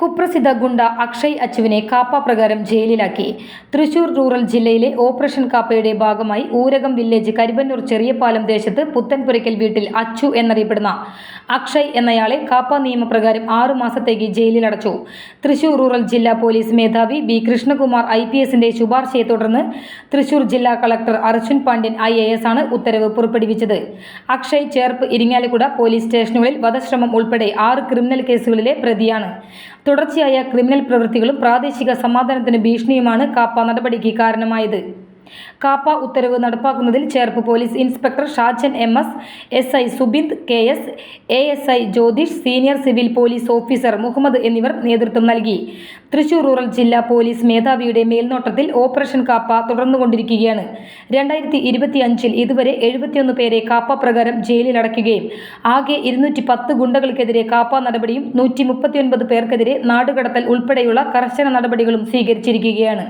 കുപ്രസിദ്ധ ഗുണ്ട അക്ഷയ് അച്ചുവിനെ കാപ്പ പ്രകാരം ജയിലിലാക്കി. തൃശൂർ റൂറൽ ജില്ലയിലെ ഓപ്പറേഷൻ കാപ്പയുടെ ഭാഗമായി ഊരകം വില്ലേജ് കരിവന്നൂർ ചെറിയപാലം ദേശത്ത് പുത്തൻപുരയ്ക്കൽ വീട്ടിൽ അച്ചു എന്നറിയപ്പെടുന്ന അക്ഷയ് എന്നയാളെ കാപ്പ നിയമപ്രകാരം ആറു മാസത്തേക്ക് ജയിലിലടച്ചു. തൃശൂർ റൂറൽ ജില്ലാ പോലീസ് മേധാവി ബി കൃഷ്ണകുമാർ ഐ പി എസിന്റെ ശുപാർശയെ തുടർന്ന് തൃശൂർ ജില്ലാ collector Arjun Pandian I A S ആണ് ഉത്തരവ് പുറപ്പെടുവിച്ചത്. അക്ഷയ് ചേർപ്പ് ഇരിങ്ങാലക്കുട പോലീസ് സ്റ്റേഷനുകളിൽ വധശ്രമം ഉൾപ്പെടെ ആറ് ക്രിമിനൽ കേസുകളിലെ പ്രതിയാണ്. തുടർച്ചയായ ക്രിമിനൽ പ്രവൃത്തികളും പ്രാദേശിക സമാധാനത്തിന് ഭീഷണിയുമാണ് കാപ്പ നടപടിക്ക് കാരണമായത്. കാപ്പ ഉത്തരവ് നടപ്പാക്കുന്നതിൽ Cherpu police inspector Shajan M S S I Subind K S A S I Jyothish senior civil police officer Muhammad എന്നിവർ നേതൃത്വം നൽകി. തൃശൂർ റൂറൽ ജില്ലാ പോലീസ് മേധാവിയുടെ മേൽനോട്ടത്തിൽ ഓപ്പറേഷൻ കാപ്പ തുടർന്നുകൊണ്ടിരിക്കുകയാണ്. രണ്ടായിരത്തി ഇരുപത്തി അഞ്ചിൽ ഇതുവരെ എഴുപത്തിയൊന്ന് പേരെ കാപ്പ പ്രകാരം ജയിലിലടയ്ക്കുകയും ആകെ ഇരുന്നൂറ്റി പത്ത് ഗുണ്ടകൾക്കെതിരെ കാപ്പ നടപടിയും നൂറ്റി മുപ്പത്തിയൊൻപത് പേർക്കെതിരെ നാടുകടത്തൽ ഉൾപ്പെടെയുള്ള കർശന നടപടികളും സ്വീകരിച്ചിരിക്കുകയാണ്.